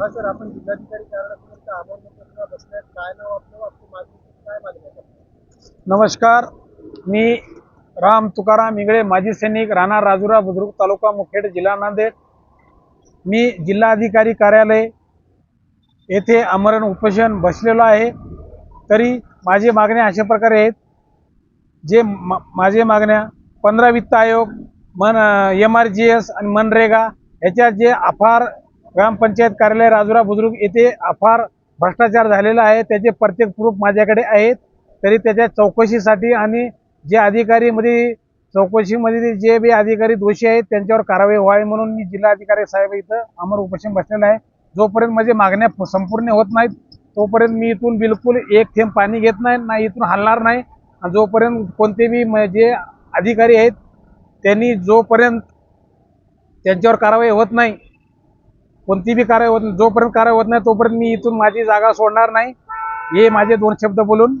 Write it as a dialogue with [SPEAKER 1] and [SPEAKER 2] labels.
[SPEAKER 1] हा सर आपण जिल्हाधिकारी कार्यालयापर्यंत आभार बसण्यात काय नाव आपलं? आपली मागणी काय मागणी
[SPEAKER 2] नमस्कार. मी राम तुकाराम इंगळे माजी सैनिक राणा राजुरा बुद्रुक तालुका मुखेड जिल्हा नांदेड. मी जिल्हाधिकारी कार्यालय येथे आमरण उपोषण बसलेलो आहे. तरी माझे मागण्या अशा प्रकारे आहेत जे मा माझे मागण्या पंधरा वित्त आयोग मन एम आर जी एस आणि मनरेगा ह्याच्यात जे अफार ग्रामपंचायत कार्यालय राजुरा बुद्रुक येथे अफार भ्रष्टाचार झालेला आहे. त्याचे प्रत्येक प्रूफ माझ्याकडे आहेत. तरी त्याच्या चौकशीसाठी आणि जे अधिकारीमध्ये चौकशीमध्ये जे बी अधिकारी दोषी आहेत त्यांच्यावर कारवाई व्हावी म्हणून मी जिल्हाधिकारी साहेब इथं अमर उपोषण बसलेला आहे. जोपर्यंत माझे मागण्या संपूर्ण होत नाहीत तोपर्यंत मी इथून बिलकुल एक थेंब पाणी घेत नाही ना इथून हलणार नाही. आणि जोपर्यंत कोणते बी म- जे अधिकारी आहेत त्यांनी जोपर्यंत त्यांच्यावर कारवाई होत नाही कोणती बी कारवाई होत नाही जोपर्यंत कारवाई होत नाही तोपर्यंत मी इथून माझी जागा सोडणार नाही. हे माझे दोन शब्द बोलून